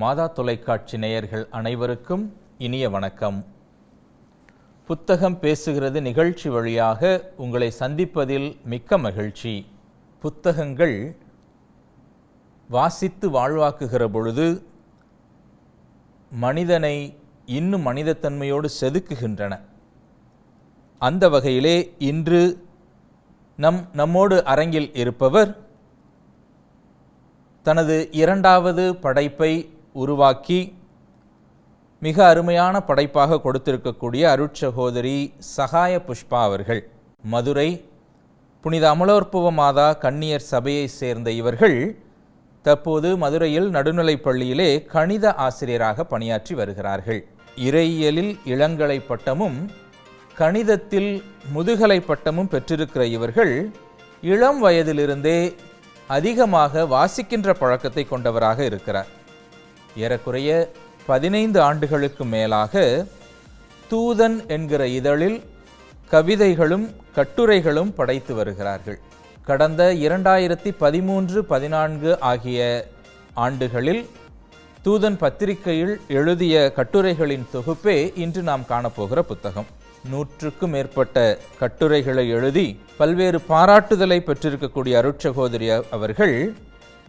மாதா தொலைக்காட்சி நேயர்கள் அனைவருக்கும் இனிய வணக்கம். புத்தகம் பேசுகிறது நிகழ்ச்சி வழியாக உங்களை சந்திப்பதில் மிக்க மகிழ்ச்சி. புத்தகங்கள் வாசித்து வாழ்வாக்குகிற பொழுது மனிதனை இன்னும் மனிதத்தன்மையோடு செதுக்குகின்றன. அந்த வகையிலே இன்று நம் நம்மோடு அரங்கில் இருப்பவர் தனது இரண்டாவது படைப்பை உருவாக்கி மிக அருமையான படைப்பாக கொடுத்திருக்கக்கூடிய அருட்சகோதரி சகாய புஷ்பா அவர்கள் மதுரை புனித அமலோற்புவ மாதா கன்னியர் சபையை சேர்ந்த இவர்கள் தற்போது மதுரையில் நடுநிலைப் பள்ளியிலே கணித ஆசிரியராக பணியாற்றி வருகிறார்கள். இறையியலில் இளங்கலை பட்டமும் கணிதத்தில் முதுகலை பட்டமும் பெற்றிருக்கிற இவர்கள் இளம் வயதிலிருந்தே அதிகமாக வாசிக்கின்ற பழக்கத்தை கொண்டவராக இருக்கிறார். ஏறக்குறைய பதினைந்து ஆண்டுகளுக்கு மேலாக தூதன் என்கிற இதழில் கவிதைகளும் கட்டுரைகளும் படைத்து வருகிறார்கள். கடந்த இரண்டாயிரத்தி பதிமூன்று பதினான்கு ஆகிய ஆண்டுகளில் தூதன் பத்திரிகையில் எழுதிய கட்டுரைகளின் தொகுப்பே இன்று நாம் காணப்போகிற புத்தகம். நூற்றுக்கும் மேற்பட்ட கட்டுரைகளை எழுதி பல்வேறு பாராட்டுதலை பெற்றிருக்கக்கூடிய அருட்சகோதரி அவர்கள்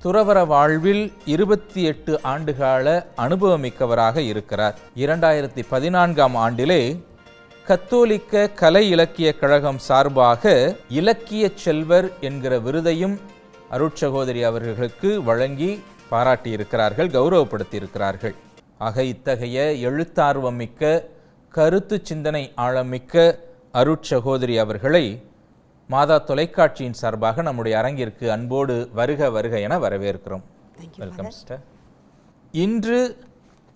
துறவர வாழ்வில் இருபத்தி எட்டு ஆண்டுகால அனுபவமிக்கவராக இருக்கிறார். இரண்டாயிரத்தி பதினான்காம் ஆண்டிலே கத்தோலிக்க கலை இலக்கிய கழகம் சார்பாக இலக்கிய செல்வர் என்கிற விருதையும் அருட்சகோதரி அவர்களுக்கு வழங்கி பாராட்டியிருக்கிறார்கள் கௌரவப்படுத்தியிருக்கிறார்கள். ஆக இத்தகைய எழுத்தார்வம் மிக்க கருத்து சிந்தனை ஆழமிக்க அருட்சகோதரி அவர்களை மாதா தொலைக்காட்சியின் சார்பாக நம்முடைய அரங்கிற்கு அன்போடு வருக வருக என வரவேற்கிறோம். வெல்கம் சிஸ்டர் இன்று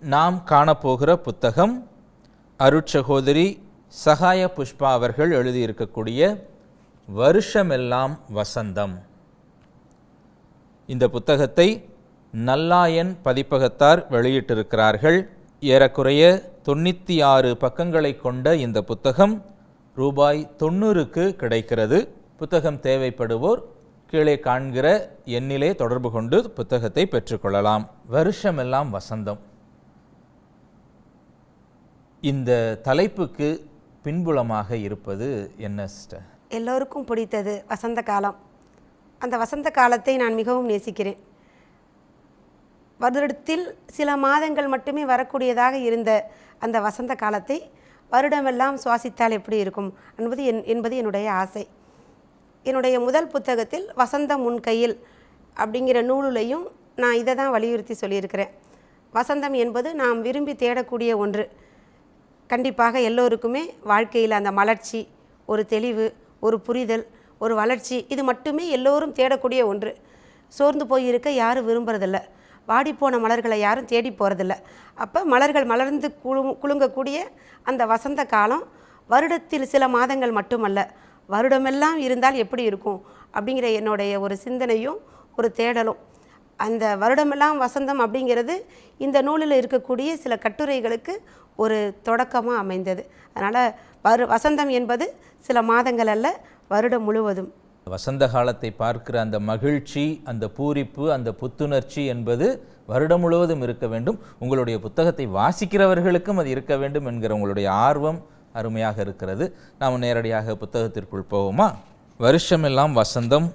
நாம் காணப்போகிற புத்தகம் அருட்சகோதரி சகாய புஷ்பா அவர்கள் எழுதியிருக்கக்கூடிய வருஷமெல்லாம் வசந்தம். இந்த புத்தகத்தை நல்லாயன் பதிப்பகத்தார் வெளியிட்டிருக்கிறார்கள். ஏறக்குறைய தொண்ணூற்றி ஆறு பக்கங்களை கொண்ட இந்த புத்தகம் ரூபாய் தொண்ணூறுக்கு கிடைக்கிறது. புத்தகம் தேவைப்படுவோர் கீழே காண்கிற எண்ணிலே தொடர்பு கொண்டு புத்தகத்தை பெற்றுக்கொள்ளலாம். வருஷமெல்லாம் வசந்தம். இந்த தலைப்புக்கு பின்புலமாக இருப்பது என்ன சிஸ்டர்? எல்லோருக்கும் பிடித்தது வசந்த காலம். அந்த வசந்த காலத்தை நான் மிகவும் நேசிக்கிறேன். வருடத்தில் சில மாதங்கள் மட்டுமே வரக்கூடியதாக இருந்த அந்த வசந்த காலத்தை வருடமெல்லாம் சுவாசித்தால் எப்படி இருக்கும்? என்பது என் என்பது என்னுடைய ஆசை. என்னுடைய முதல் புத்தகத்தில் வசந்தம் உன் கையில் அப்படிங்கிற நூலுலையும் நான் இதை தான் வலியுறுத்தி சொல்லியிருக்கிறேன். வசந்தம் என்பது நாம் விரும்பி தேடக்கூடிய ஒன்று. கண்டிப்பாக எல்லோருக்குமே வாழ்க்கையில் அந்த மலர்ச்சி ஒரு தெளிவு ஒரு புரிதல் ஒரு வளர்ச்சி இது மட்டுமே எல்லோரும் தேடக்கூடிய ஒன்று. சோர்ந்து போய் இருக்க யாரும் விரும்புறதில்ல. வாடிப்போன மலர்களை யாரும் தேடி போகிறதில்ல அப்போ மலர்கள் மலர்ந்து குழு குலுங்கக்கூடிய அந்த வசந்த காலம் வருடத்தில் சில மாதங்கள் மட்டுமல்ல. வருடமெல்லாம் இருந்தால் எப்படி இருக்கும்? அப்படிங்கிற என்னுடைய ஒரு சிந்தனையும் ஒரு தேடலும். அந்த வருடமெல்லாம் வசந்தம் அப்படிங்கிறது இந்த நூலில் இருக்கக்கூடிய சில கட்டுரைகளுக்கு ஒரு தொடக்கமாக அமைந்தது. அதனால் வரு வசந்தம் என்பது சில மாதங்கள் அல்ல வருடம் முழுவதும். வசந்த காலத்தை பார்க்கிற அந்த மகிழ்ச்சி அந்த பூரிப்பு அந்த புத்துணர்ச்சி என்பது வருடம் முழுவதும் இருக்க வேண்டும். உங்களுடைய புத்தகத்தை வாசிக்கிறவர்களுக்கும் அது இருக்க வேண்டும் என்கிற உங்களுடைய ஆர்வம் அருமையாக இருக்கிறது. நாம் நேரடியாக புத்தகத்திற்குள் போவோமா? வருஷமெல்லாம் வசந்தம்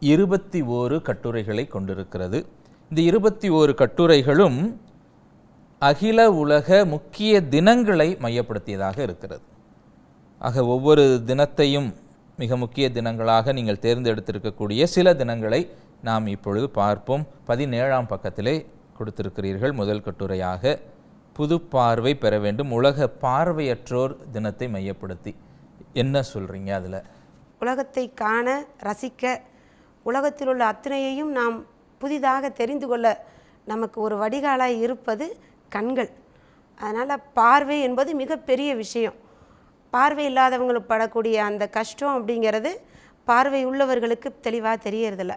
இருபத்தி ஓரு கட்டுரைகளை கொண்டிருக்கிறது. இந்த இருபத்தி ஓரு கட்டுரைகளும் அகில உலக முக்கிய தினங்களை மையப்படுத்தியதாக இருக்கிறது. ஆக ஒவ்வொரு தினத்தையும் மிக முக்கிய தினங்களாக நீங்கள் தேர்ந்தெடுத்திருக்கக்கூடிய சில தினங்களை நாம் இப்பொழுது பார்ப்போம். பதினேழாம் பக்கத்திலே கொடுத்திருக்கிறீர்கள் முதல் கட்டுரையாக. புது பார்வை பெற வேண்டும். உலக பார்வையற்றோர் தினத்தை மையப்படுத்தி. என்ன சொல்கிறீங்க அதில்? உலகத்தை காண ரசிக்க உலகத்தில் உள்ள அத்தனையையும் நாம் புதிதாக தெரிந்து கொள்ள நமக்கு ஒரு வடிகாலாக இருப்பது கண்கள். அதனால் பார்வை என்பது மிகப்பெரிய விஷயம். பார்வை இல்லாதவங்களுக்கு படக்கூடிய அந்த கஷ்டம் அப்படிங்கிறது பார்வை உள்ளவர்களுக்கு தெளிவாக தெரியறதில்ல.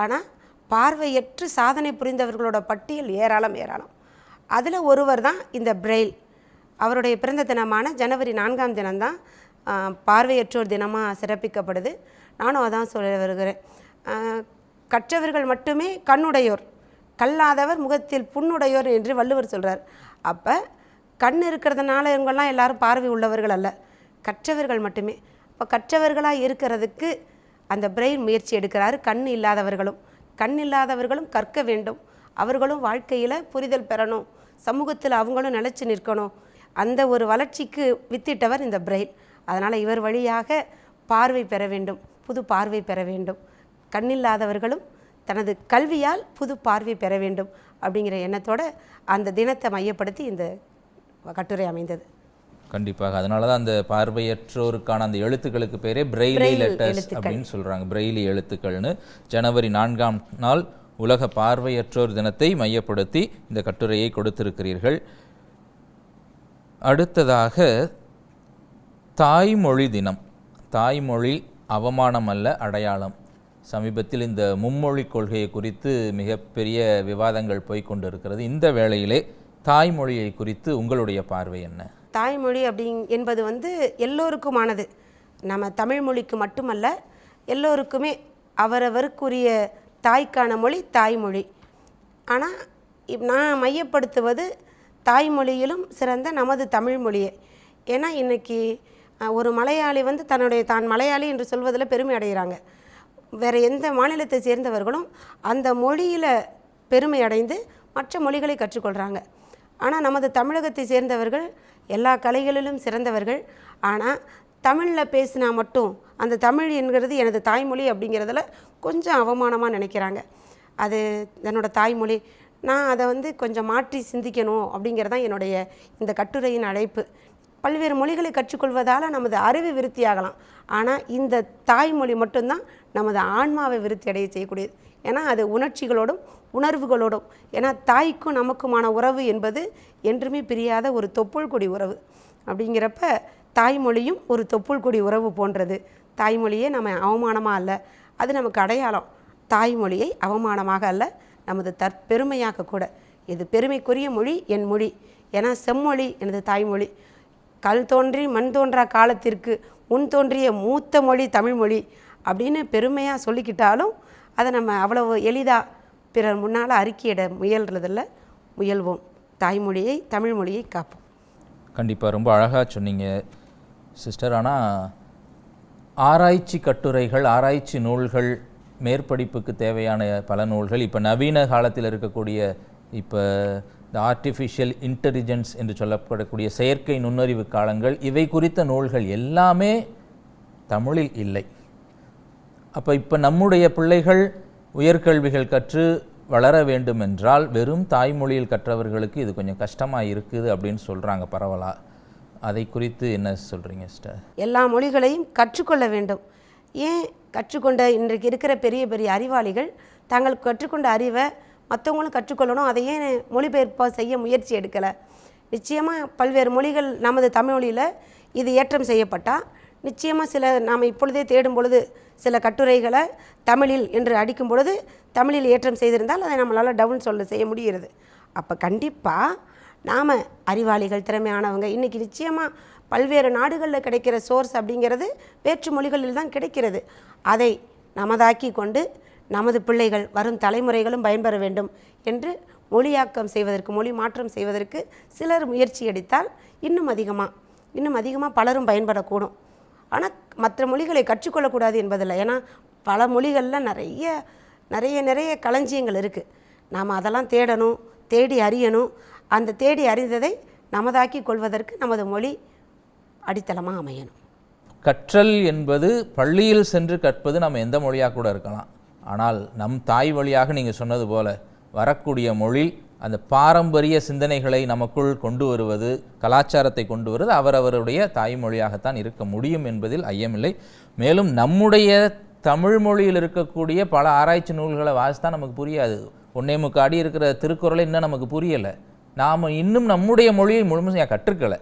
ஆனால் பார்வையற்று சாதனை புரிந்தவர்களோட பட்டியல் ஏராளம் ஏராளம். அதில் ஒருவர் தான் இந்த பிரெயில். அவருடைய பிறந்த தினமான ஜனவரி நான்காம் தினம்தான் பார்வையற்றோர் தினமாக சிறப்பிக்கப்படுது. நானும் அதான் சொல்ல வருகிறேன். கற்றவர்கள் மட்டுமே கண்ணுடையோர் கல்லாதவர் முகத்தில் புண்ணுடையோர் என்று வள்ளுவர் சொல்கிறார் அப்போ கண் இருக்கிறதுனால இவங்கெல்லாம் எல்லாரும் பார்வை உள்ளவர்கள் அல்ல. கற்றவர்கள் மட்டுமே. இப்போ கற்றவர்களாக இருக்கிறதுக்கு அந்த பிரெயின் முயற்சி எடுக்கிறாரு. கண் இல்லாதவர்களும். கண் இல்லாதவர்களும் கற்க வேண்டும். அவர்களும் வாழ்க்கையில் புரிதல் பெறணும். சமூகத்தில் அவங்களும் நிலச்சி நிற்கணும். அந்த ஒரு வளர்ச்சிக்கு வித்திட்டவர் இந்த பிரெயின் அதனால் இவர் வழியாக பார்வை பெற வேண்டும். புது பார்வை பெற வேண்டும். கண்ணில்லாதவர்களும் தனது கல்வியால் புது பார்வை பெற வேண்டும். அப்படிங்கிற எண்ணத்தோடு அந்த தினத்தை மையப்படுத்தி இந்த கட்டுரை அமைந்தது. கண்டிப்பாக. அதனால தான் அந்த பார்வையற்றோருக்கான அந்த எழுத்துக்களுக்கு பேரே பிரெய்லி லெட்டர்ஸ். அப்படின்னு சொல்றாங்க. பிரெய்லி எழுத்துக்கள்னு ஜனவரி நான்காம் நாள் உலக பார்வையற்றோர் தினத்தை மையப்படுத்தி இந்த கட்டுரையை கொடுத்திருக்கிறீர்கள். அடுத்ததாக தாய்மொழி தினம். தாய்மொழி அவமானம் அல்ல அடையாளம். சமீபத்தில் இந்த மும்மொழி கொள்கையை குறித்து மிகப்பெரிய விவாதங்கள் போய்க் இருக்கிறது இந்த வேளையிலே தாய்மொழியை குறித்து உங்களுடைய பார்வை என்ன? தாய்மொழி அப்படிங் என்பது வந்து எல்லோருக்குமானது. நம்ம தமிழ் மொழிக்கு மட்டுமல்ல எல்லோருக்குமே அவரவருக்குரிய தாய்க்கான மொழி தாய்மொழி. ஆனால் இப் நான் மையப்படுத்துவது தாய்மொழியிலும் சிறந்த நமது தமிழ் மொழியை. ஏன்னா இன்றைக்கி ஒரு மலையாளி வந்து தன்னுடைய தான் மலையாளி என்று சொல்வதில் பெருமை அடைகிறாங்க. வேறு எந்த மாநிலத்தை சேர்ந்தவர்களும் அந்த மொழியில் பெருமை அடைந்து மற்ற மொழிகளை கற்றுக்கொள்கிறாங்க ஆனால் நமது தமிழகத்தை சேர்ந்தவர்கள் எல்லா கலைகளிலும் சிறந்தவர்கள். ஆனால் தமிழில் பேசினா மட்டும் அந்த தமிழ் என்கிறது எனது தாய்மொழி அப்படிங்கிறதுல கொஞ்சம் அவமானமாக நினைக்கிறாங்க. அது என்னோட தாய்மொழி. நான் அதை வந்து கொஞ்சம் மாற்றி சிந்திக்கணும் அப்படிங்கிறது தான் என்னுடைய இந்த கட்டுரையின் அழைப்பு. பல்வேறு மொழிகளை கற்றுக்கொள்வதால் நமது அறிவு விருத்தியாகலாம். ஆனால் இந்த தாய்மொழி மட்டும்தான் நமது ஆன்மாவை விருத்தி அடைய செய்யக்கூடியது. ஏன்னா அது உணர்ச்சிகளோடும் உணர்வுகளோடும். ஏன்னா தாய்க்கும் நமக்குமான உறவு என்பது என்றுமே பிரியாத ஒரு தொப்புள் கொடி உறவு. அப்படிங்கிறப்ப தாய்மொழியும் ஒரு தொப்புள் கொடி உறவு போன்றது. தாய்மொழியே நம்ம அவமானமாக அல்ல அது நமக்கு அடையாளம். தாய்மொழியை அவமானமாக அல்ல நமது தற்பெருமையாக கூட. இது பெருமைக்குரிய மொழி என் மொழி. ஏன்னா செம்மொழி எனது தாய்மொழி. கல் தோன்றி மண் தோன்றா காலத்திற்கு முன் தோன்றிய மூத்த மொழி தமிழ்மொழி அப்படின்னு பெருமையாக சொல்லிக்கிட்டாலும் அதை நம்ம அவ்வளவு எளிதாக பிறர் முன்னால் அறிக்கையிட முயல்றதில் முயல்வோம். தாய்மொழியை தமிழ்மொழியை காப்போம். கண்டிப்பாக ரொம்ப அழகாக சொன்னீங்க சிஸ்டர். ஆனால் ஆராய்ச்சி கட்டுரைகள் ஆராய்ச்சி நூல்கள் மேற்படிப்புக்கு தேவையான பல நூல்கள் இப்போ நவீன காலத்தில் இருக்கக்கூடிய இப்போ இந்த ஆர்டிஃபிஷியல் இன்டெலிஜென்ஸ் என்று சொல்லப்படக்கூடிய செயற்கை நுண்ணறிவு காலங்கள் இவை குறித்த நூல்கள் எல்லாமே தமிழில் இல்லை. அப்போ இப்போ நம்முடைய பிள்ளைகள் உயர்கல்விகள் கற்று வளர வேண்டும் என்றால் வெறும் தாய்மொழியில் கற்றவர்களுக்கு இது கொஞ்சம் கஷ்டமாக இருக்குது அப்படின்னு சொல்கிறாங்க பரவலாக அதை குறித்து என்ன சொல்கிறீங்க சிஸ்டர்? எல்லா மொழிகளையும் கற்றுக்கொள்ள வேண்டும். ஏன் கற்றுக்கொண்ட இன்றைக்கு இருக்கிற பெரிய பெரிய அறிவாளிகள் தாங்கள் கற்றுக்கொண்ட அறிவை மற்றவங்களும் கற்றுக்கொள்ளணும் அதை ஏன் மொழிபெயர்ப்பாக செய்ய முயற்சி எடுக்கலை? நிச்சயமாக பல்வேறு மொழிகள் நமது தமிழ் மொழியில் இது ஏற்றம் செய்யப்பட்டால் நிச்சயமாக சில நாம் இப்பொழுதே தேடும் பொழுது சில கட்டுரைகளை தமிழில் என்று அடிக்கும் பொழுது தமிழில் ஏற்றம் செய்திருந்தால் அதை நம்மளால் டவுன் சொல்ல செய்ய முடிகிறது. அப்போ கண்டிப்பாக நாம் அறிவாளிகள் திறமையானவங்க இன்றைக்கி நிச்சயமாக பல்வேறு நாடுகளில் கிடைக்கிற சோர்ஸ் அப்படிங்கிறது வேற்று மொழிகளில் தான் கிடைக்கிறது. அதை நமதாக்கி கொண்டு நமது பிள்ளைகள் வரும் தலைமுறைகளும் பயன்பெற வேண்டும் என்று மொழியாக்கம் செய்வதற்கு மொழி மாற்றம் செய்வதற்கு சிலர் முயற்சி எடுத்தால் இன்னும் அதிகமாக இன்னும் அதிகமாக பலரும் பயன்படக்கூடும். ஆனால் மற்ற மொழிகளை கற்றுக்கொள்ளக்கூடாது என்பதில்லை. ஏன்னா பல மொழிகளில் நிறைய நிறைய நிறைய களஞ்சியங்கள் இருக்குது நாம் அதெல்லாம் தேடணும் தேடி அறியணும். அந்த தேடி அறிந்ததை நமதாக்கி கொள்வதற்கு நமது மொழி அடித்தளமாக அமையணும். கற்றல் என்பது பள்ளியில் சென்று கற்பது நம்ம எந்த மொழியாக கூட இருக்கலாம். ஆனால் நம் தாய் வழியாக நீங்கள் சொன்னது போல வரக்கூடிய மொழி அந்த பாரம்பரிய சிந்தனைகளை நமக்குள் கொண்டு வருவது கலாச்சாரத்தை கொண்டு வருவது அவரவருடைய தாய்மொழியாகத்தான் இருக்க முடியும் என்பதில் ஐயமில்லை. மேலும் நம்முடைய தமிழ் மொழியில் இருக்கக்கூடிய பல ஆராய்ச்சி நூல்களை வாசித்தா நமக்கு புரியாது. ஒன்னே முக்காடி இருக்கிற திருக்குறளை இன்னும் நமக்கு புரியலை. நாம் இன்னும் நம்முடைய மொழியை முழுமையாக கற்றுக்கலை.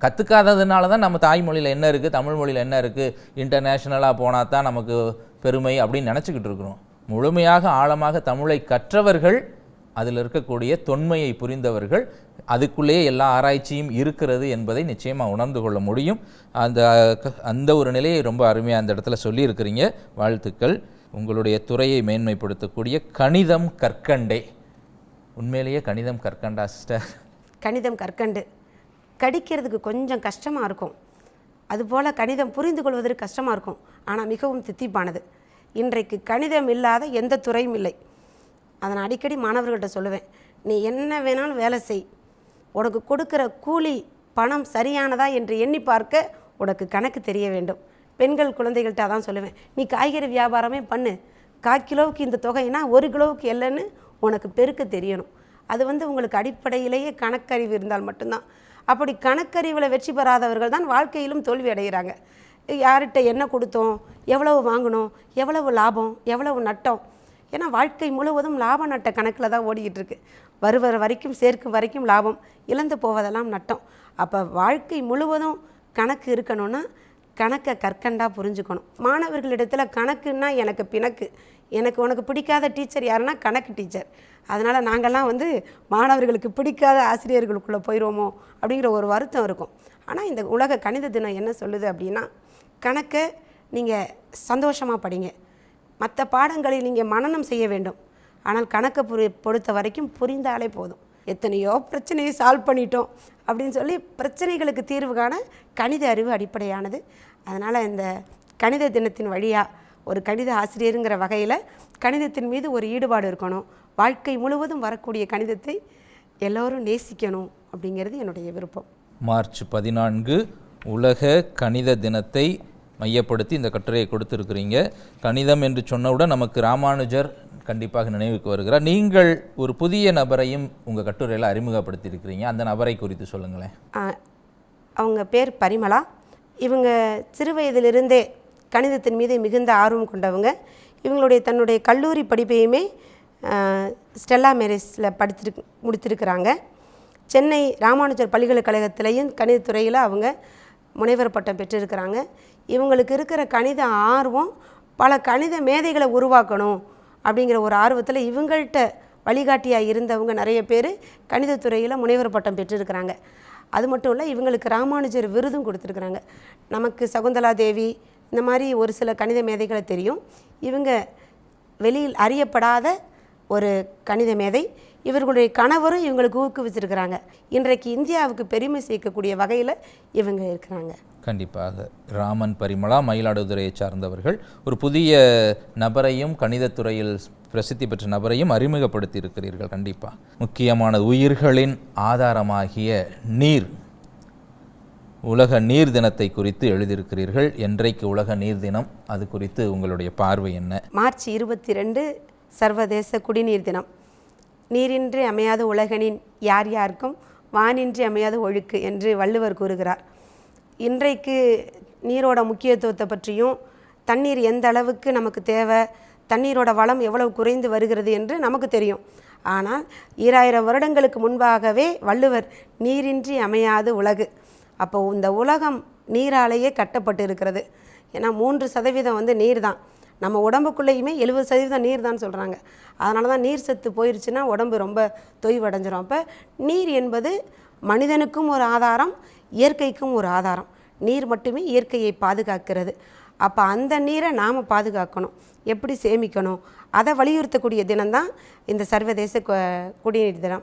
கற்றுக்காததுனால தான் நம்ம தாய்மொழியில் என்ன இருக்குது தமிழ் மொழியில் என்ன இருக்குது இன்டர்நேஷ்னலாக போனால் தான் நமக்கு பெருமை அப்படின்னு நினச்சிக்கிட்டு இருக்கிறோம். முழுமையாக ஆழமாக தமிழை கற்றவர்கள் அதில் இருக்கக்கூடிய தொன்மையை புரிந்தவர்கள் அதுக்குள்ளேயே எல்லா ஆராய்ச்சியும் இருக்கிறது என்பதை நிச்சயமாக உணர்ந்து கொள்ள முடியும். அந்த க- அந்த ஒரு நிலையை ரொம்ப அருமையாக அந்த இடத்துல சொல்லியிருக்கிறீங்க. வாழ்த்துக்கள். உங்களுடைய துறையை மேன்மைப்படுத்தக்கூடிய கணிதம் கற்கண்டே. உண்மையிலேயே கணிதம் கற்கண்டா சிஸ்டர்? கணிதம் கற்கண்டு. கடிக்கிறதுக்கு கொஞ்சம் கஷ்டமாக இருக்கும். அதுபோல் கணிதம் புரிந்து கொள்வதற்கு கஷ்டமாக இருக்கும். ஆனால் மிகவும் தித்திப்பானது. இன்றைக்கு கணிதம் இல்லாத எந்த துறையும் இல்லை. அதை நான் அடிக்கடி மாணவர்கள்ட்ட சொல்லுவேன். நீ என்ன வேணாலும் வேலை செய். உனக்கு கொடுக்குற கூலி பணம் சரியானதா என்று எண்ணி பார்க்க உனக்கு கணக்கு தெரிய வேண்டும். பெண்கள் குழந்தைகள்கிட்ட அதான் சொல்லுவேன். நீ காய்கறி வியாபாரமே பண்ணு. கால் கிலோவுக்கு இந்த தொகைனா ஒரு கிலோவுக்கு இல்லைன்னு உனக்கு பெருக்க தெரியணும். அது வந்து உங்களுக்கு அடிப்படையிலேயே கணக்கறிவு இருந்தால் மட்டும்தான். அப்படி கணக்கறிவில் வெற்றி பெறாதவர்கள் தான் வாழ்க்கையிலும் தோல்வி அடைகிறாங்க. யார்கிட்ட என்ன கொடுத்தோம்? எவ்வளவு வாங்கினோம்? எவ்வளவு லாபம்? எவ்வளவு நட்டம்? ஏன்னா வாழ்க்கை முழுவதும் லாப நட்ட கணக்கில் தான் ஓடிக்கிட்டு இருக்கு வருவர வரைக்கும் சேர்க்கும் வரைக்கும் லாபம் இழந்து போவதெல்லாம் நட்டம். அப்போ வாழ்க்கை முழுவதும் கணக்கு இருக்கணும்னா கணக்கை கற்கண்டாக புரிஞ்சுக்கணும். மாணவர்களிடத்தில் கணக்குன்னா எனக்கு பிணக்கு. எனக்கு உனக்கு பிடிக்காத டீச்சர் யாருன்னா கணக்கு டீச்சர். அதனால் நாங்கள்லாம் வந்து மாணவர்களுக்கு பிடிக்காத ஆசிரியர்களுக்குள்ளே போயிடுவோமோ அப்படிங்கிற ஒரு வருத்தம் இருக்கும். ஆனால் இந்த உலக கணித தினம் என்ன சொல்லுது அப்படின்னா கணக்கை நீங்கள் சந்தோஷமாக படிங்க. மற்ற பாடங்களை நீங்கள் மனனம் செய்ய வேண்டும். ஆனால் கணக்கை புரி பொறுத்த வரைக்கும் புரிந்தாலே போதும். எத்தனையோ பிரச்சனையை சால்வ் பண்ணிட்டோம் அப்படின்னு சொல்லி பிரச்சனைகளுக்கு தீர்வு காண கணித அறிவு அடிப்படையானது. அதனால் இந்த கணித தினத்தின் வழியாக ஒரு கணித ஆசிரியருங்கிற வகையில் கணிதத்தின் மீது ஒரு ஈடுபாடு இருக்கணும். வாழ்க்கை முழுவதும் வரக்கூடிய கணிதத்தை எல்லோரும் நேசிக்கணும் அப்படிங்கிறது என்னுடைய விருப்பம். மார்ச் பதினான்கு உலக கணித தினத்தை மையப்படுத்தி இந்த கட்டுரையை கொடுத்துருக்கிறீங்க. கணிதம் என்று சொன்னவுடன் நமக்கு ராமானுஜர் கண்டிப்பாக நினைவுக்கு வருகிறார். நீங்கள் ஒரு புதிய நபரையும் உங்கள் கட்டுரையில் அறிமுகப்படுத்தியிருக்கிறீங்க. அந்த நபரை குறித்து சொல்லுங்களேன். அவங்க பேர் பரிமளா. இவங்க சிறு வயதிலிருந்தே கணிதத்தின் மீது மிகுந்த ஆர்வம் கொண்டவங்க. இவங்களுடைய தன்னுடைய கல்லூரி படிப்பையுமே ஸ்டெல்லா மேரேஜில் படித்திரு முடித்திருக்கிறாங்க. சென்னை ராமானுஜர் பல்கலைக்கழகத்திலையும் கணிதத்துறையில் அவங்க முனைவர் பட்டம் பெற்றிருக்கிறாங்க. இவங்களுக்கு இருக்கிற கணித ஆர்வம் பல கணித மேதைகளை உருவாக்கணும் அப்படிங்கிற ஒரு ஆர்வத்தில் இவங்கள்ட்ட வழிகாட்டியாக இருந்தவங்க நிறைய பேர் கணிதத்துறையில் முனைவர் பட்டம் பெற்றிருக்கிறாங்க. அது மட்டும் இல்லை இவங்களுக்கு ராமானுஜர் விருதும் கொடுத்துருக்குறாங்க. நமக்கு சகுந்தலா தேவி இந்த மாதிரி ஒரு சில கணித மேதைகளை தெரியும். இவங்க வெளியில் அறியப்படாத ஒரு கணித மேதை. இவர்களுடைய கணவரும் இவங்களுக்கு ஊக்குவிச்சிருக்கிறாங்க. இன்றைக்கு இந்தியாவுக்கு பெருமை சேர்க்கக்கூடிய வகையில் இவங்க இருக்கிறாங்க. கண்டிப்பாக. ராமன் பரிமளா மயிலாடுதுறையை சார்ந்தவர்கள் ஒரு புதிய நபரையும் கணிதத்துறையில் பிரசித்தி பெற்ற நபரையும் அறிமுகப்படுத்தி இருக்கிறீர்கள் கண்டிப்பாக முக்கியமான உயிர்களின் ஆதாரமாகிய நீர் உலக நீர் தினத்தை குறித்து எழுதியிருக்கிறீர்கள். என்றைக்கு உலக நீர் தினம்? அது குறித்து உங்களுடைய பார்வை என்ன? மார்ச் இருபத்தி ரெண்டு சர்வதேச குடிநீர் தினம். நீரின்றி அமையாத உலகனின் யார் யாருக்கும் வானின்றி அமையாத ஒழுக்கு என்று வள்ளுவர் கூறுகிறார். இன்றைக்கு நீரோட முக்கியத்துவத்தை பற்றியும் தண்ணீர் எந்த அளவுக்கு நமக்கு தேவை தண்ணீரோட வளம் எவ்வளவு குறைந்து வருகிறது என்று நமக்கு தெரியும். ஆனால் ஈராயிரம் வருடங்களுக்கு முன்பாகவே வள்ளுவர் நீரின்றி அமையாது உலகு. அப்போ இந்த உலகம் நீராலேயே கட்டப்பட்டு இருக்கிறது ஏன்னா மூன்று சதவீதம் வந்து நீர் தான் நம்ம உடம்புக்குள்ளேயுமே எழுபது சதவீதம் நீர் தான் சொல்கிறாங்க அதனால தான் நீர் சத்து போயிருச்சுன்னா உடம்பு ரொம்ப தொய்வடைஞ்சிரும். அப்போ நீர் என்பது மனிதனுக்கும் ஒரு ஆதாரம் இயற்கைக்கும் ஒரு ஆதாரம். நீர் மட்டுமே இயற்கையை பாதுகாக்கிறது. அப்போ அந்த நீரை நாம் பாதுகாக்கணும். எப்படி சேமிக்கணும்? அதை வலியுறுத்தக்கூடிய தினம்தான் இந்த சர்வதேச கு- குடிநீர் தினம்.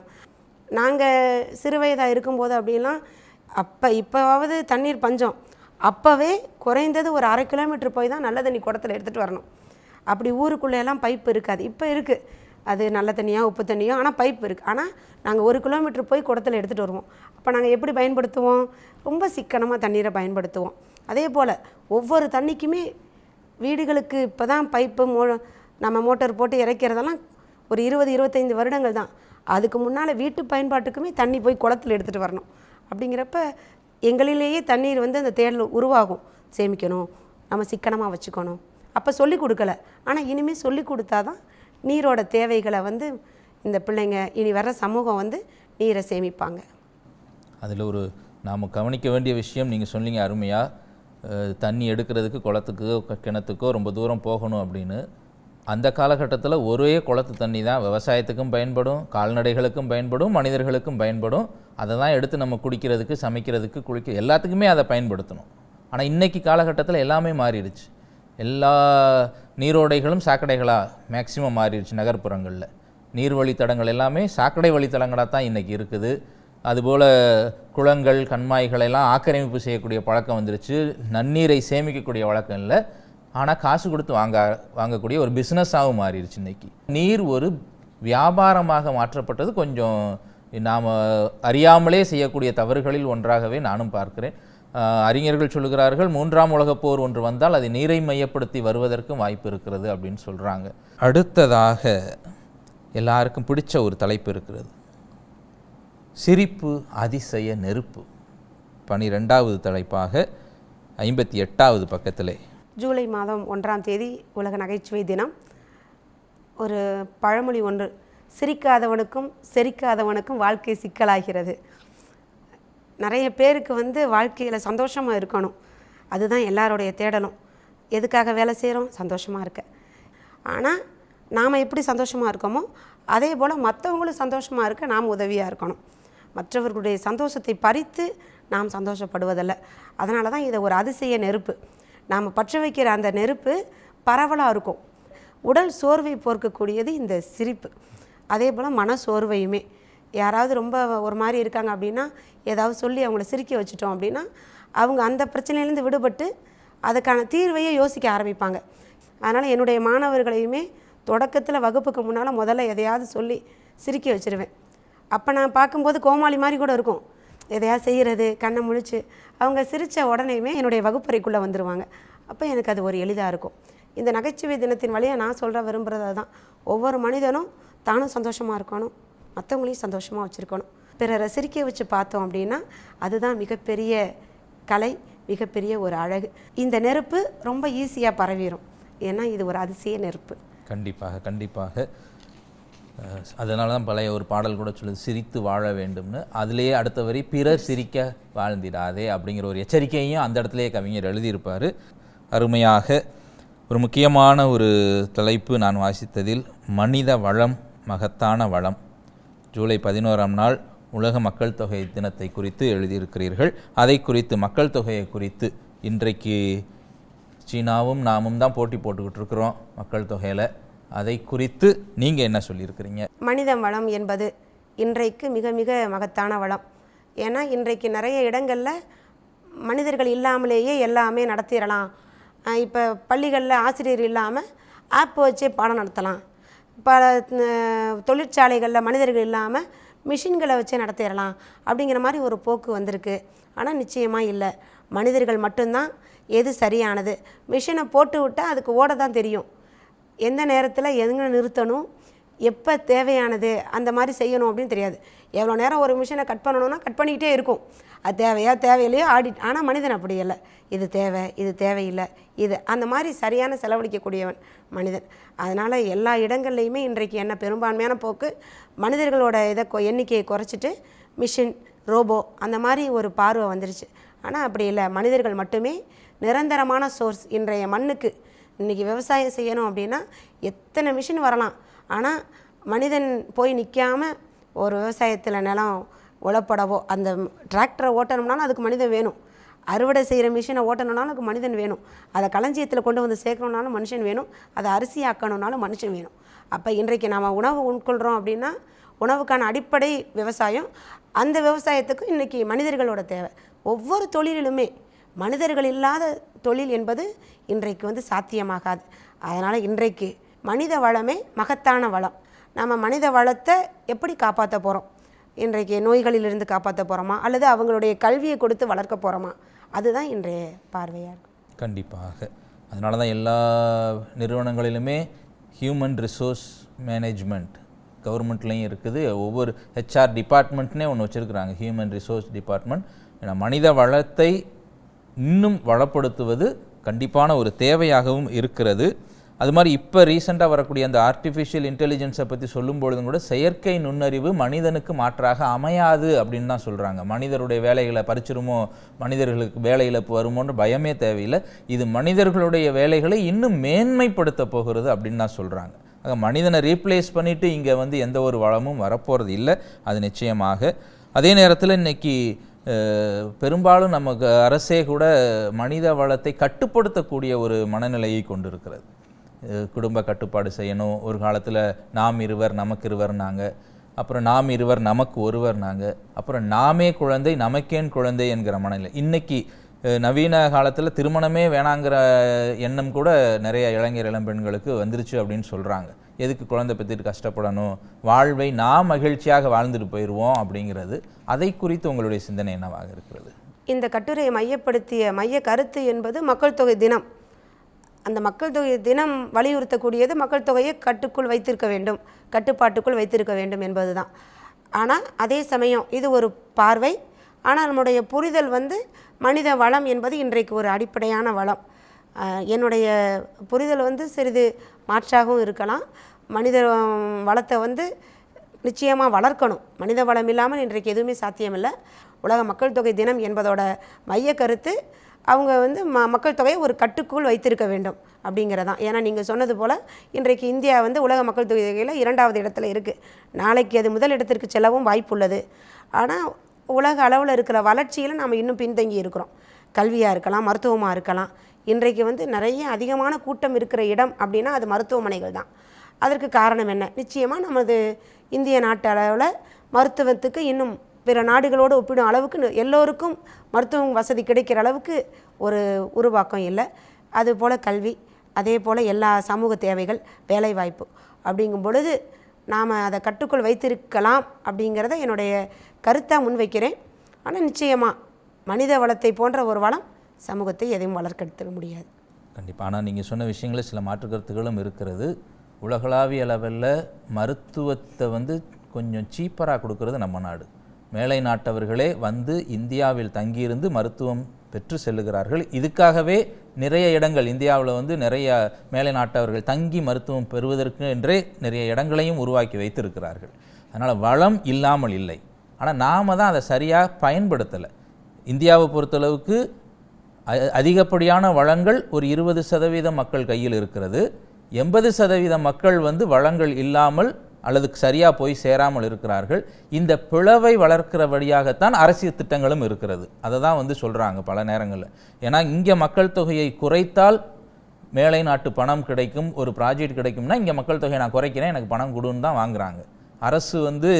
நாங்கள் சிறு வயதாக இருக்கும்போது அப்படிலாம் அப்போ இப்போவாவது தண்ணீர் பஞ்சம். அப்போவே குறைந்தது ஒரு அரை கிலோமீட்டர் போய் தான் நல்ல தண்ணி குடத்தில் எடுத்துகிட்டு வரணும். அப்படி ஊருக்குள்ளே எல்லாம் பைப் இருக்காது. இப்போ இருக்குது அது நல்ல தண்ணியாக உப்பு தண்ணியோ ஆனால் பைப் இருக்குது ஆனால் நாங்கள் ஒரு கிலோமீட்டர் போய் குடத்தில் எடுத்துகிட்டு வருவோம். அப்போ நாங்கள் எப்படி பயன்படுத்துவோம்? ரொம்ப சிக்கனமாக தண்ணீரை பயன்படுத்துவோம். அதே போல் ஒவ்வொரு தண்ணிக்குமே வீடுகளுக்கு இப்போ தான் பைப்பு மோ நம்ம மோட்டர் போட்டு இறைக்கிறதெல்லாம் ஒரு இருபது இருபத்தைந்து வருடங்கள் தான். அதுக்கு முன்னால் வீட்டு பயன்பாட்டுக்குமே தண்ணி போய் குளத்தில் எடுத்துகிட்டு வரணும். அப்படிங்கிறப்ப எங்களிலேயே தண்ணீர் வந்து அந்த தேடல் உருவாகும். சேமிக்கணும் நம்ம சிக்கனமாக வச்சுக்கணும். அப்போ சொல்லி கொடுக்கல. ஆனால் இனிமேல் சொல்லி கொடுத்தா தான் நீரோட தேவைகளை வந்து இந்த பிள்ளைங்க இனி வர்ற சமூகம் வந்து நீரை சேமிப்பாங்க. அதில் ஒரு நாம் கவனிக்க வேண்டிய விஷயம் நீங்கள் சொன்னீங்க அருமையாக தண்ணி எடுக்கிறதுக்கு குளத்துக்கோ கிணத்துக்கோ ரொம்ப தூரம் போகணும் அப்படின்னு. அந்த காலகட்டத்தில் ஒரே குளத்து தண்ணி தான். விவசாயத்துக்கும் பயன்படும் கால்நடைகளுக்கும் பயன்படும் மனிதர்களுக்கும் பயன்படும். அதை தான் எடுத்து நம்ம குடிக்கிறதுக்கு சமைக்கிறதுக்கு குளிக்க எல்லாத்துக்குமே அதை பயன்படுத்தணும். ஆனால் இன்னைக்கு காலகட்டத்தில் எல்லாமே மாறிடுச்சு. எல்லா நீரோடைகளும் சாக்கடைகளாக மேக்சிமம் மாறிடுச்சு நகர்ப்புறங்களில். நீர் வழித்தடங்கள் எல்லாமே சாக்கடை வழித்தடங்களாக தான் இன்றைக்கி இருக்குது. அதுபோல் குளங்கள் கண்மாய்கள் எல்லாம் ஆக்கிரமிப்பு செய்யக்கூடிய பழக்கம் வந்துருச்சு. நன்னீரை சேமிக்கக்கூடிய வழக்கம் இல்லை. ஆனால் காசு கொடுத்து வாங்க வாங்கக்கூடிய ஒரு பிஸ்னஸாகவும் மாறிடுச்சு இன்னைக்கு. நீர் ஒரு வியாபாரமாக மாற்றப்பட்டது. கொஞ்சம் நாம் அறியாமலே செய்யக்கூடிய தவறுகளில் ஒன்றாகவே நானும் பார்க்கிறேன். அறிஞர்கள் சொல்லுகிறார்கள் மூன்றாம் உலகப் போர் ஒன்று வந்தால் அது நீரை மையப்படுத்தி வருவதற்கும் வாய்ப்பு இருக்கிறது அப்படின்னு சொல்கிறாங்க அடுத்ததாக எல்லாருக்கும் பிடிச்ச ஒரு தலைப்பு இருக்கிறது. சிரிப்பு அதிசய நெருப்பு. பனிரெண்டாவது தலைப்பாக ஐம்பத்தி எட்டாவது பக்கத்திலே. ஜூலை மாதம் ஒன்றாம் தேதி உலக நகைச்சுவை தினம். ஒரு பழமொழி ஒன்று சிரிக்காதவனுக்கும் செரிக்காதவனுக்கும் வாழ்க்கை சிக்கலாகிறது. நிறைய பேருக்கு வந்து வாழ்க்கையில் சந்தோஷமாக இருக்கணும். அதுதான் எல்லாருடைய தேடலும். எதுக்காக வேலை செய்கிறோம் சந்தோஷமாக இருக்க. ஆனால் நாம் எப்படி சந்தோஷமாக இருக்கோமோ அதே போல் மற்றவங்களும் சந்தோஷமாக இருக்க நாம் உதவியாக இருக்கணும். மற்றவர்களுடைய சந்தோஷத்தை பறித்து நாம் சந்தோஷப்படுவதில்லை. அதனால தான் இதை ஒரு அதிசய நெருப்பு. நாம் பற்ற வைக்கிற அந்த நெருப்பு பரவலாக இருக்கும். உடல் சோர்வை போர்க்கக்கூடியது இந்த சிரிப்பு. அதே போல் மன சோர்வையுமே. யாராவது ரொம்ப ஒரு மாதிரி இருக்காங்க அப்படின்னா ஏதாவது சொல்லி அவங்கள சிரிக்க வச்சுட்டோம் அப்படின்னா அவங்க அந்த பிரச்சனையிலேருந்து விடுபட்டு அதுக்கான தீர்வையே யோசிக்க ஆரம்பிப்பாங்க. அதனால் என்னுடைய மாணவர்களையுமே தொடக்கத்தில் வகுப்புக்கு முன்னால் முதல்ல எதையாவது சொல்லி சிரிக்க வச்சுருவேன். அப்போ நான் பார்க்கும்போது கோமாளி மாதிரி கூட இருக்கும். எதையா செய்கிறது கண்ணை முழிச்சு அவங்க சிரித்த உடனேயுமே என்னுடைய வகுப்பறைக்குள்ளே வந்துடுவாங்க அப்போ எனக்கு அது ஒரு எளிதாக இருக்கும். இந்த நகைச்சுவை தினத்தின் வழியாக நான் சொல்கிற விரும்புகிறது தான் ஒவ்வொரு மனிதனும் தானும் சந்தோஷமாக இருக்கணும். மற்றவங்களையும் சந்தோஷமாக வச்சுருக்கணும். பிறரை சிரிக்க வச்சு பார்த்தோம் அப்படின்னா அதுதான் மிகப்பெரிய கலை மிகப்பெரிய ஒரு அழகு. இந்த நெருப்பு ரொம்ப ஈஸியாக பரவிடும் ஏன்னா இது ஒரு அதிசய நெருப்பு. கண்டிப்பாக கண்டிப்பாக. அதனால தான் பழைய ஒரு பாடல் கூட சொல்லுது சிரித்து வாழ வேண்டும்னு. அதிலேயே அடுத்த வரி பிறர் சிரிக்க வாழ்ந்திடாதே அப்படிங்கிற ஒரு எச்சரிக்கையும் அந்த இடத்துலயே கவிஞர் எழுதியிருப்பார். அருமையாக ஒரு முக்கியமான ஒரு தலைப்பு நான் வாசித்ததில் மனித வளம் மகத்தான வளம். ஜூலை பதினோராம் நாள் உலக மக்கள் தொகை தினத்தை குறித்து எழுதியிருக்கிறீர்கள். அதை குறித்து மக்கள் தொகையை குறித்து இன்றைக்கு சீனாவும் நாமும் தான் போட்டி போட்டுக்கிட்டு இருக்கிறோம் மக்கள் தொகையில். அதை குறித்து நீங்கள் என்ன சொல்லியிருக்கிறீங்க? மனித வளம் என்பது இன்றைக்கு மிக மிக மகத்தான வளம். ஏன்னா இன்றைக்கு நிறைய இடங்களில் மனிதர்கள் இல்லாமலேயே எல்லாமே நடத்திடலாம். இப்போ பள்ளிகளில் ஆசிரியர் இல்லாமல் ஆப் வச்சே பாடம் நடத்தலாம். பல தொழிற்சாலைகளில் மனிதர்கள் இல்லாமல் மிஷின்களை வச்சே நடத்திடலாம். அப்படிங்கிற மாதிரி ஒரு போக்கு வந்திருக்கு. ஆனால் நிச்சயமாக இல்லை. மனிதர்கள் மட்டும்தான் எது சரியானது. மிஷினை போட்டு விட்டால் அதுக்கு ஓட தான் தெரியும். எந்த நேரத்தில் எங்கே நிறுத்தணும்? எப்போ தேவையானது? அந்த மாதிரி செய்யணும் அப்படின்னு தெரியாது. எவ்வளோ நேரம் ஒரு மிஷினை கட் பண்ணணும்னா கட் பண்ணிக்கிட்டே இருக்கும். அது தேவையா தேவையில்லையோ ஆடிட் ஆனால் மனிதன் அப்படி இல்லை. இது தேவை இது தேவையில்லை. இது அந்த மாதிரி சரியான செலவழிக்கக்கூடியவன் மனிதன். அதனால் எல்லா இடங்கள்லையுமே இன்றைக்கு என்ன பெரும்பான்மையான போக்கு மனிதர்களோட இதை கொ- எண்ணிக்கையை குறைச்சிட்டு மிஷின் ரோபோ அந்த மாதிரி ஒரு பார்வை வந்துருச்சு. ஆனால் அப்படி இல்லை. மனிதர்கள் மட்டுமே நிரந்தரமான சோர்ஸ் இன்றைய மண்ணுக்கு இன்றைக்கி விவசாயம் செய்யணும் அப்படின்னா எத்தனை மிஷின் வரலாம்? ஆனால் மனிதன் போய் நிற்காம ஒரு விவசாயத்தில் நிலம் உழப்படவோ அந்த டிராக்டரை ஓட்டணும்னாலும் அதுக்கு மனிதன் வேணும். அறுவடை செய்கிற மிஷினை ஓட்டணும்னாலும் அதுக்கு மனிதன் வேணும். அதை களஞ்சியத்தில் கொண்டு வந்து சேர்க்கணுன்னாலும் மனுஷன் வேணும். அதை அரிசி ஆக்கணும்னாலும் மனுஷன் வேணும். அப்போ இன்றைக்கு நாம் உணவு உட்கொள்கிறோம் அப்படின்னா உணவுக்கான அடிப்படை விவசாயம் அந்த விவசாயத்துக்கும் இன்றைக்கி மனிதர்களோட தேவை. ஒவ்வொரு தொழிலிலுமே மனிதர்கள் இல்லாத தொழில் என்பது இன்றைக்கு வந்து சாத்தியமாகாது. அதனால் இன்றைக்கு மனித வளமே மகத்தான வளம். நம்ம மனித வளத்தை எப்படி காப்பாற்ற போகிறோம் இன்றைக்கு நோய்களிலிருந்து காப்பாற்ற போகிறோமா அல்லது அவங்களுடைய கல்வியை கொடுத்து வளர்க்க போகிறோமா அதுதான் இன்றைய பார்வையாக இருக்கும் கண்டிப்பாக. அதனால தான் எல்லா நிறுவனங்களிலுமே ஹியூமன் ரிசோர்ஸ் மேனேஜ்மெண்ட் கவர்மெண்ட்லேயும் இருக்குது. ஒவ்வொரு ஹெச்ஆர் டிபார்ட்மெண்ட்னே ஒன்று வச்சுருக்குறாங்க. ஹியூமன் ரிசோர்ஸ் டிபார்ட்மெண்ட் ஏன்னா மனித வளத்தை இன்னும் வளப்படுத்துவது கண்டிப்பான ஒரு தேவையாகவும் இருக்கிறது. அது மாதிரி இப்போ ரீசெண்டாக வரக்கூடிய அந்த ஆர்டிஃபிஷியல் இன்டெலிஜென்ஸை பற்றி சொல்லும் பொழுதும் கூட செயற்கை நுண்ணறிவு மனிதனுக்கு மாற்றாக அமையாது அப்படின்னு தான் சொல்கிறாங்க மனிதருடைய வேலைகளை பறிச்சிருமோ மனிதர்களுக்கு வேலை இழப்பு வருமோன்ற பயமே தேவையில்லை. இது மனிதர்களுடைய வேலைகளை இன்னும் மேன்மைப்படுத்த போகிறது அப்படின்னு தான் சொல்கிறாங்க ஆக மனிதனை ரீப்ளேஸ் பண்ணிவிட்டு இங்கே வந்து எந்த ஒரு வளமும் வரப்போகிறது இல்லை அது நிச்சயமாக. அதே நேரத்தில் இன்னைக்கு பெரும்பாலும் நமக்கு அரசே கூட மனித வளத்தை கட்டுப்படுத்தக்கூடிய ஒரு மனநிலையை கொண்டிருக்கிறது. குடும்ப கட்டுப்பாடு செய்யணும். ஒரு காலத்தில் நாம் இருவர் நமக்கு இருவர்னாங்க அப்புறம் நாம் இருவர் நமக்கு ஒருவர்னாங்க அப்புறம் நாமே குழந்தை நமக்கேன் குழந்தை என்கிற மனநிலை. இன்னைக்கு நவீன காலத்தில் திருமணமே வேணாங்கிற எண்ணம் கூட நிறைய இளைஞர் இளம்பெண்களுக்கு வந்துருச்சு அப்படின்னு சொல்கிறாங்க எதுக்கு குழந்தை பெற்றுட்டு கஷ்டப்படணும்? வாழ்வை நாம் மகிழ்ச்சியாக வாழ்ந்துட்டு போயிடுவோம் அப்படிங்கிறது அதை குறித்து உங்களுடைய சிந்தனை என்னவாக இருக்கிறது? இந்த கட்டுரையை மையப்படுத்திய மைய கருத்து என்பது மக்கள் தொகை தினம். அந்த மக்கள் தொகை தினம் வலியுறுத்தக்கூடியது மக்கள் தொகையை கட்டுக்குள் வைத்திருக்க வேண்டும். கட்டுப்பாட்டுக்குள் வைத்திருக்க வேண்டும் என்பதுதான். ஆனால் அதே சமயம் இது ஒரு பார்வை. ஆனால் நம்முடைய புரிதல் வந்து மனித வளம் என்பது இன்றைக்கு ஒரு அடிப்படையான வளம். என்னுடைய புரிதல் வந்து சிறிது மாற்றாகவும் இருக்கலாம். மனித வளத்தை வந்து நிச்சயமாக வளர்க்கணும். மனித வளம் இல்லாமல் இன்றைக்கு எதுவுமே சாத்தியமில்லை. உலக மக்கள் தொகை தினம் என்பதோட மைய கருத்து அவங்க வந்து ம மக்கள் தொகையை ஒரு கட்டுக்குள் வைத்திருக்க வேண்டும் அப்படிங்கிறதான். ஏன்னா நீங்கள் சொன்னது போல் இன்றைக்கு இந்தியா வந்து உலக மக்கள் தொகையில் இரண்டாவது இடத்துல இருக்குது நாளைக்கு அது முதல் இடத்திற்கு செல்லவும் வாய்ப்புள்ளது. ஆனால் உலக அளவில் இருக்கிற வளர்ச்சியில் நாம் இன்னும் பின்தங்கி இருக்கிறோம். கல்வியாக இருக்கலாம் மருத்துவமாக இருக்கலாம். இன்றைக்கு வந்து நிறைய அதிகமான கூட்டம் இருக்கிற இடம் அப்படின்னா அது மருத்துவமனைகள் தான். அதற்கு காரணம் என்ன? நிச்சயமாக நமது இந்திய நாட்டு அளவில் மருத்துவத்துக்கு இன்னும் பிற நாடுகளோடு ஒப்பிடும் அளவுக்கு எல்லோருக்கும் மருத்துவ வசதி கிடைக்கிற அளவுக்கு ஒரு உருவாக்கம் இல்லை. அதுபோல் கல்வி அதே போல் எல்லா சமூக தேவைகள் வேலைவாய்ப்பு அப்படிங்கும் பொழுது நாம் அதை கட்டுக்குள் வைத்திருக்கலாம் அப்படிங்கிறத என்னுடைய கருத்தாக முன்வைக்கிறேன். ஆனால் நிச்சயமாக மனித வளத்தை போன்ற ஒரு வளம் சமூகத்தை எதையும் வளர்க்கெடுத்துட முடியாது. கண்டிப்பாக ஆனால் நீங்கள் சொன்ன விஷயங்களில் சில மாற்று கருத்துக்களும் இருக்கிறது. உலகளாவிய அளவில் மருத்துவத்தை வந்து கொஞ்சம் சீப்பராக கொடுக்கறது நம்ம நாடு. மேலை நாட்டவர்களே வந்து இந்தியாவில் தங்கியிருந்து மருத்துவம் பெற்று செல்லுகிறார்கள். இதுக்காகவே நிறைய இடங்கள் இந்தியாவில் வந்து நிறைய மேலை நாட்டவர்கள் தங்கி மருத்துவம் பெறுவதற்கு என்றே நிறைய இடங்களையும் உருவாக்கி வைத்திருக்கிறார்கள். அதனால் வளம் இல்லாமல் இல்லை. ஆனால் நாம தான் அதை சரியாக பயன்படுத்தலை. இந்தியாவை பொறுத்தளவுக்கு அதிகப்படியான வளங்கள் ஒரு இருபது சதவீத மக்கள் கையில் இருக்கிறது. எண்பது சதவீத மக்கள் வந்து வளங்கள் இல்லாமல் அல்லது சரியாக போய் சேராமல் இருக்கிறார்கள். இந்த பிளவை வளர்க்கிற வழியாகத்தான் அரசியல் திட்டங்களும் இருக்கிறது. அதை தான் வந்து சொல்கிறாங்க பல நேரங்களில். ஏன்னா இங்கே மக்கள் தொகையை குறைத்தால் மேலை நாட்டு பணம் கிடைக்கும் ஒரு ப்ராஜெக்ட் கிடைக்கும்னா இங்கே மக்கள் தொகையை நான் குறைக்கிறேன் எனக்கு பணம் கொடுன்னு தான் வாங்குகிறாங்க அரசு வந்து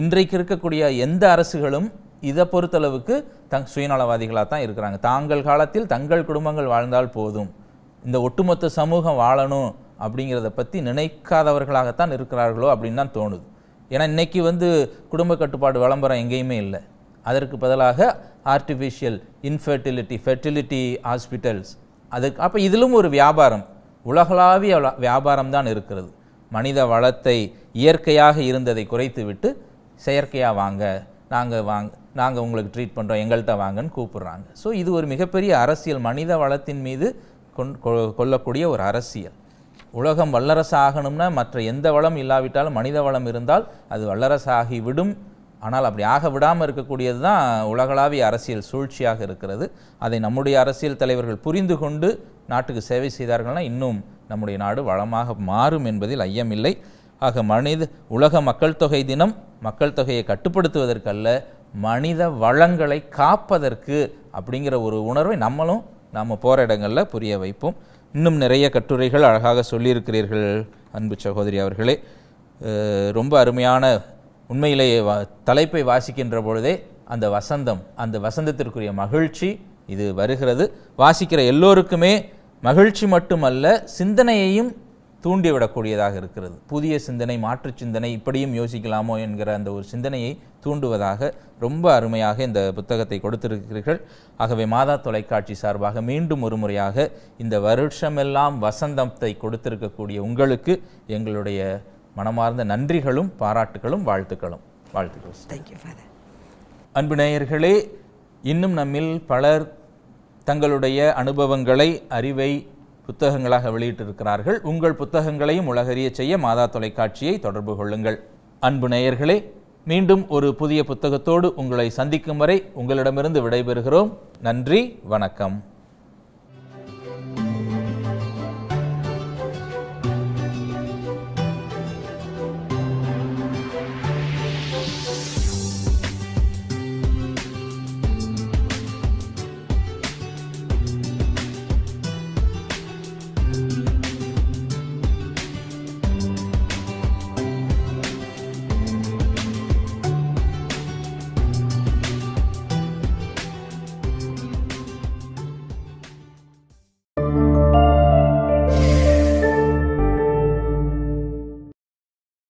இன்றைக்கு இருக்கக்கூடிய எந்த அரசுகளும் இதை பொறுத்தளவுக்கு தங் சுயநலவாதிகளாக தான் இருக்கிறாங்க. தாங்கள் காலத்தில் தங்கள் குடும்பங்கள் வாழ்ந்தால் போதும். இந்த ஒட்டுமொத்த சமூகம் வாழணும் அப்படிங்கிறத பற்றி நினைக்காதவர்களாகத்தான் இருக்கிறார்களோ அப்படின்னு தான் தோணுது. ஏன்னா இன்னைக்கு வந்து குடும்ப கட்டுப்பாடு விளம்பரம் எங்கேயுமே இல்லை. அதற்கு பதிலாக ஆர்டிஃபிஷியல் இன்ஃபெர்டிலிட்டி ஃபெர்டிலிட்டி ஹாஸ்பிட்டல்ஸ் அதுக்கு அப்போ இதிலும் ஒரு வியாபாரம். உலகளாவிய வியாபாரம் தான் இருக்கிறது. மனித வளத்தை இயற்கையாக இருந்ததை குறைத்துவிட்டு செயற்கையாக வாங்க நாங்கள் வாங்க நாங்கள் உங்களுக்கு ட்ரீட் பண்ணுறோம் எங்கள்கிட்ட வாங்கன்னு கூப்பிடுறாங்க. ஸோ இது ஒரு மிகப்பெரிய அரசியல். மனித வளத்தின் மீது கொண் கொ- கொள்ளக்கூடிய ஒரு அரசியல். உலகம் வல்லரசு ஆகணும்னா மற்ற எந்த வளம் இல்லாவிட்டாலும் மனித வளம் இருந்தால் அது வல்லரசாகி விடும். ஆனால் அப்படி ஆக விடாமல் இருக்கக்கூடியது தான் உலகளாவிய அரசியல் சூழ்ச்சியாக இருக்கிறது. அதை நம்முடைய அரசியல் தலைவர்கள் புரிந்து கொண்டு நாட்டுக்கு சேவை செய்தார்கள்னா இன்னும் நம்முடைய நாடு வளமாக மாறும் என்பதில் ஐயமில்லை. ஆக மனித உலக மக்கள் தொகை தினம் மக்கள் தொகையை கட்டுப்படுத்துவதற்கல்ல மனித வளங்களை காப்பதற்கு அப்படிங்கிற ஒரு உணர்வை நம்மளும் நாம் போகிற இடங்களில் புரிய வைப்போம். இன்னும் நிறைய கட்டுரைகள் அழகாக சொல்லியிருக்கிறீர்கள் அன்பு சகோதரி அவர்களே. ரொம்ப அருமையான உண்மையிலேயே வா தலைப்பை வாசிக்கின்ற பொழுதே அந்த வசந்தம் அந்த வசந்தத்திற்குரிய மகிழ்ச்சி இது வருகிறது. வாசிக்கிற எல்லோருக்குமே மகிழ்ச்சி மட்டுமல்ல சிந்தனையையும் தூண்டிவிடக்கூடியதாக இருக்கிறது. புதிய சிந்தனை மாற்று சிந்தனை இப்படியும் யோசிக்கலாமோ என்கிற அந்த ஒரு சிந்தனையை தூண்டுவதாக ரொம்ப அருமையாக இந்த புத்தகத்தை கொடுத்திருக்கிறீர்கள். ஆகவே மாதா தொலைக்காட்சி சார்பாக மீண்டும் ஒரு முறையாக இந்த வருஷமெல்லாம் வசந்தத்தை கொடுத்திருக்கக்கூடிய உங்களுக்கு எங்களுடைய மனமார்ந்த நன்றிகளும் பாராட்டுகளும் வாழ்த்துக்களும். வாழ்த்துக்கள். தேங்க்யூ ஃபாதர் அன்பு நேயர்களே இன்னும் நம்மில் பலர் தங்களுடைய அனுபவங்களை அறிவை புத்தகங்களாக வெளியிட்டிருக்கிறார்கள். உங்கள் புத்தகங்களையும் உலகறிய செய்ய மாதா தொலைக்காட்சியை தொடர்பு கொள்ளுங்கள். அன்பு நேயர்களே மீண்டும் ஒரு புதிய புத்தகத்தோடு உங்களை சந்திக்கும் வரை உங்களிடமிருந்து விடைபெறுகிறோம். நன்றி வணக்கம்.